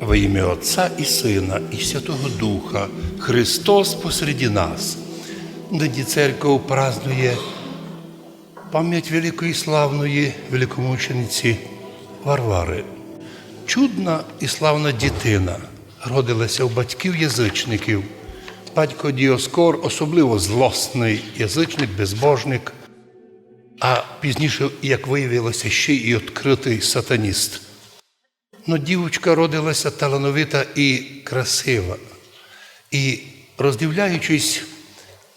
Во ім'я Отця і Сина, і Святого Духа, Христос посереді нас. Нині церков празднує пам'ять великої славної великомучениці Варвари. Чудна і славна дитина родилася у батьків язичників. Батько Діоскор, особливо злосний язичник, безбожник, а пізніше, як виявилося, ще й відкритий сатаніст. Ну, дівчинка родилася талановита і красива. І роздивляючись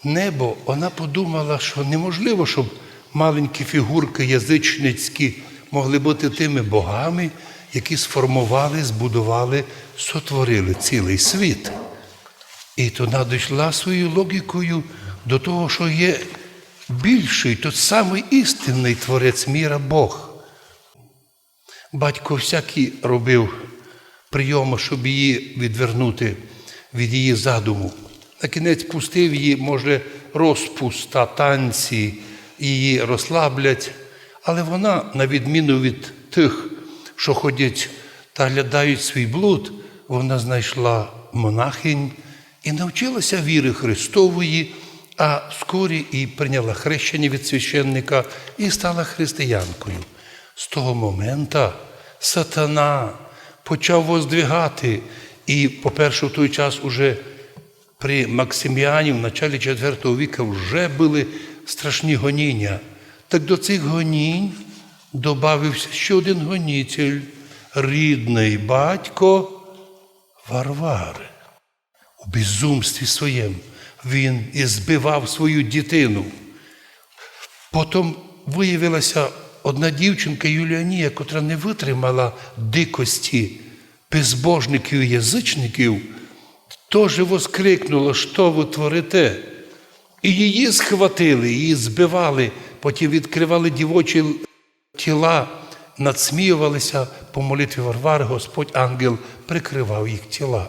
небо, вона подумала, що неможливо, щоб маленькі фігурки язичницькі могли бути тими богами, які сформували, збудували, сотворили цілий світ. І вона дійшла своєю логікою до того, що є більший, тот самий істинний творець міра Бог. Батько всякий робив прийоми, щоб її відвернути від її задуму. На кінець пустив її, може, розпуста, танці, її розслаблять. Але вона, на відміну від тих, що ходять та глядають свій блуд, вона знайшла монахинь і навчилася віри Христової, а скорі і прийняла хрещення від священника і стала християнкою. З того моменту сатана почав воздвигати, і, по-перше, в той час уже при Максиміані в началі IV віка вже були страшні гоніння. Так до цих гонінь додався ще один гонітель, рідний батько Варвари. У безумстві своєму він і збивав свою дитину. Потім виявилася одна дівчинка Юліанія, котра не витримала дикості безбожників і язичників, теж воскрикнула, що ви творите. І її схватили, її збивали, потім відкривали дівочі тіла, надсміювалися по молитві Варвари, Господь ангел прикривав їх тіла.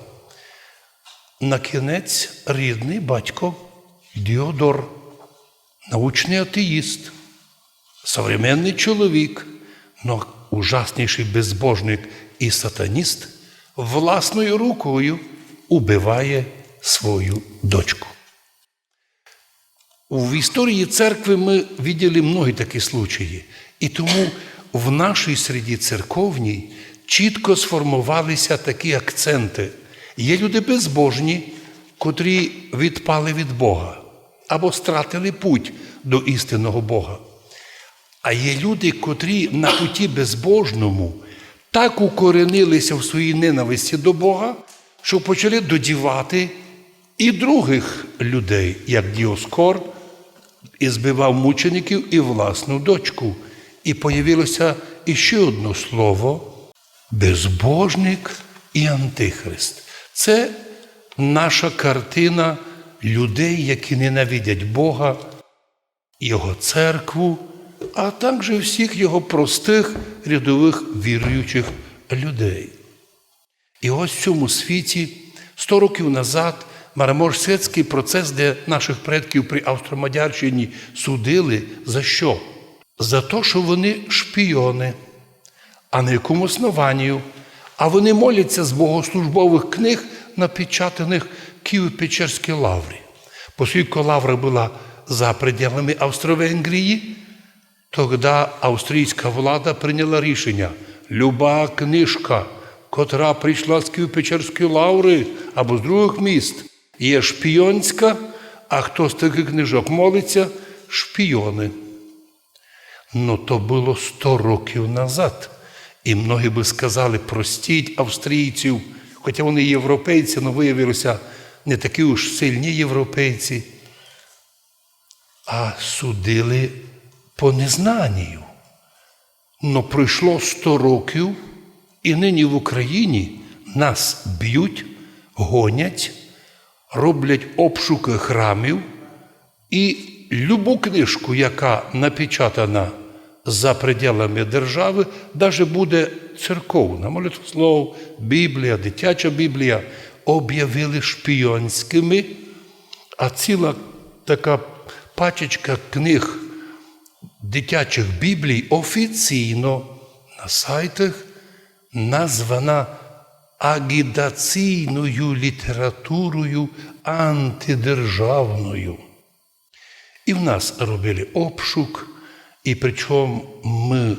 На кінець рідний батько Діодор, научний атеїст, современний чоловік, но ужасніший безбожник і сатаніст, власною рукою убиває свою дочку. В історії церкви ми виділи многі такі случаї. І тому в нашій середі церковній чітко сформувалися такі акценти. Є люди безбожні, котрі відпали від Бога або стратили путь до істинного Бога. А є люди, котрі на путі безбожному так укоренилися в своїй ненависті до Бога, що почали додівати і других людей, як Діоскор, і збивав мучеників і власну дочку. І появилося іще одне слово безбожник і антихрист. Це наша картина людей, які ненавидять Бога, Його церкву, а також всіх його простих рядових віруючих людей. І ось в цьому світі, сто років назад, Мараморський процес, де наших предків при Австромадярщині судили за що? За те, що вони шпіони, а на якому основанню? А вони моляться з богослужбових книг, напечатаних Києво-Печерській лаврі. Оскільки лавра була за пределами Австро-Венгрії, тоді австрійська влада прийняла рішення: люба книжка, котра прийшла з Києво-Печерської лаври або з других міст, є шпіонська, а хто з таких книжок молиться шпіони. Ну, то було 100 років назад. І многі би сказали, простіть австрійців, хоча вони європейці, але виявилися не такі уж сильні європейці, а судили по незнанню. Но пройшло 100 років, і нині в Україні нас б'ють, гонять, роблять обшуки храмів, і любу книжку, яка напечатана за пределами держави, навіть буде церковна, молитвослов, Біблія, дитяча Біблія, об'явили шпіонськими, а ціла така пачечка книг дитячих Біблій офіційно на сайтах названа агітаційною літературою антидержавною. І в нас робили обшук, і причому ми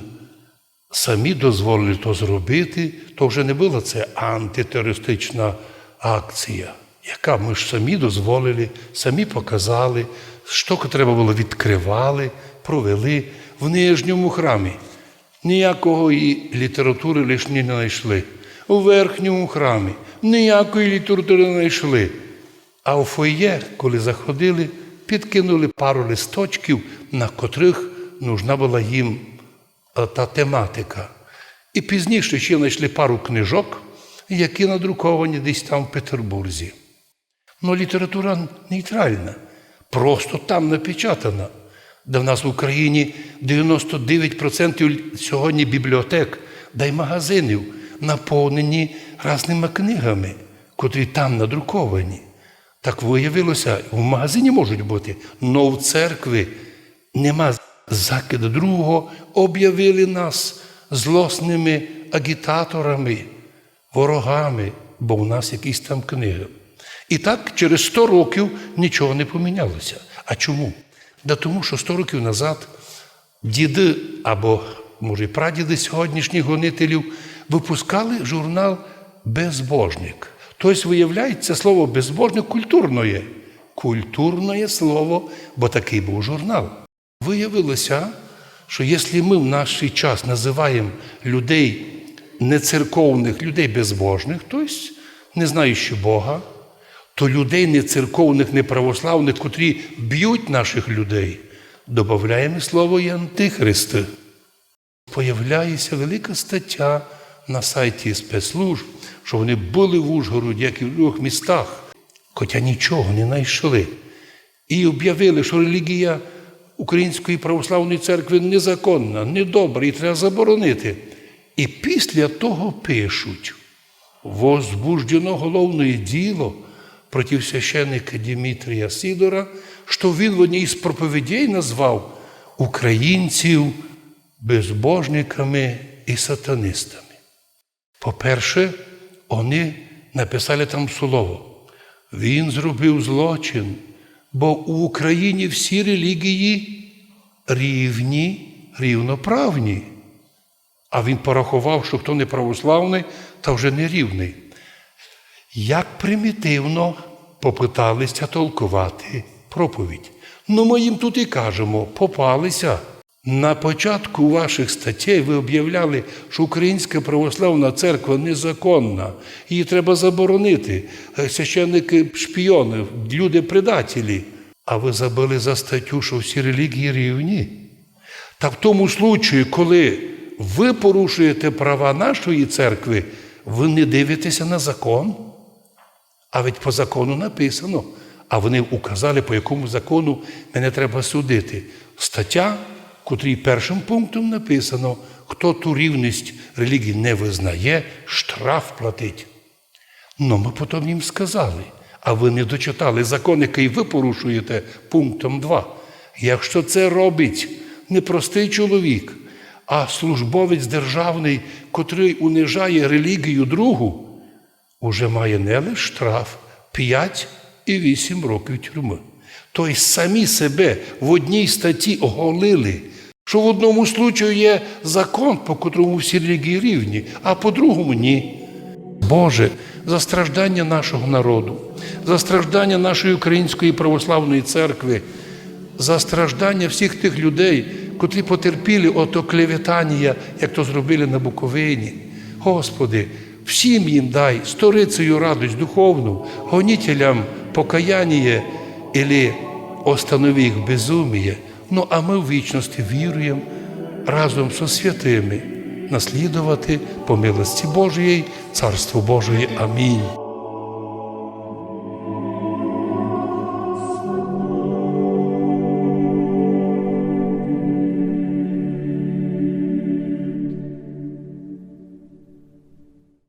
самі дозволили то зробити, то вже не була це антитерористична акція, яка ми ж самі дозволили, самі показали, що треба було відкривали, провели в нижньому храмі. Ніякого і літератури лишні не знайшли. У верхньому храмі ніякої літератури не знайшли. А у фоє, коли заходили, підкинули пару листочків, на котрих нужна була їм е, та тематика. І пізніше ще знайшли пару книжок, які надруковані десь там в Петербурзі. Ну, література нейтральна, просто там напечатана. Де в нас в Україні 99% сьогодні бібліотек, да й магазинів наповнені різними книгами, котрі там надруковані. Так виявилося, в магазині можуть бути, але в церкві нема закиду другого, об'явили нас злосними агітаторами, ворогами, бо в нас якісь там книги. І так через 100 років нічого не помінялося. А чому? Да тому що 100 років назад діди або, може, і прадіди сьогоднішніх гонителів випускали журнал Безбожник. Тобто, виявляється, слово безбожник культурне. Культурне слово, бо такий був журнал. Виявилося, що якщо ми в наш час називаємо людей нецерковних, людей безбожних, тобто не знаючи Бога, то людей нецерковних, неправославних, котрі б'ють наших людей, додаємо слово і антихристи. Появляється велика стаття на сайті спецслужб, що вони були в Ужгороді, як і в двох містах, хоча нічого не знайшли. І об'явили, що релігія Української православної церкви незаконна, недобра, і треба заборонити. І після того пишуть: возбуждено головне діло проти священника Дмитрія Сидора, що він в одній з проповідей назвав українців безбожниками і сатанистами. По-перше, вони написали там слово. Він зробив злочин, бо у Україні всі релігії рівні, рівноправні. А він порахував, що хто не православний, та вже не рівний. Як примітивно попиталися толкувати проповідь. Ну, ми їм тут і кажемо, попалися. На початку ваших статей ви об'являли, що Українська православна церква незаконна, її треба заборонити. Е, Священники шпіони, люди предателі. А ви забили за статтю, що всі релігії рівні. Та в тому случаю, коли ви порушуєте права нашої церкви, ви не дивитеся на закон. А ведь по закону написано. А вони указали, по якому закону мене треба судити. Стаття, котрій першим пунктом написано, хто ту рівність релігії не визнає, штраф платить. Ну, ми потім їм сказали, а ви не дочитали закон, який ви порушуєте пунктом 2. Якщо це робить не простий чоловік, а службовець державний, котрий унижає релігію другу, уже має не лише штраф 5 і 8 років тюрми. Тобто самі себе в одній статті оголили, що в одному случаю є закон, по котрому всі релігії рівні, а по-другому ні. Боже, за страждання нашого народу, за страждання нашої Української православної церкви, за страждання всіх тих людей, котрі потерпіли ото клеветання, як то зробили на Буковині. Господи, всім їм дай сторицею радость духовну, гонителям покаяние или останови їх безумие. Ну а ми в вічності віруємо разом зі святими наслідувати по милості Божої, Царство Божої. Амінь.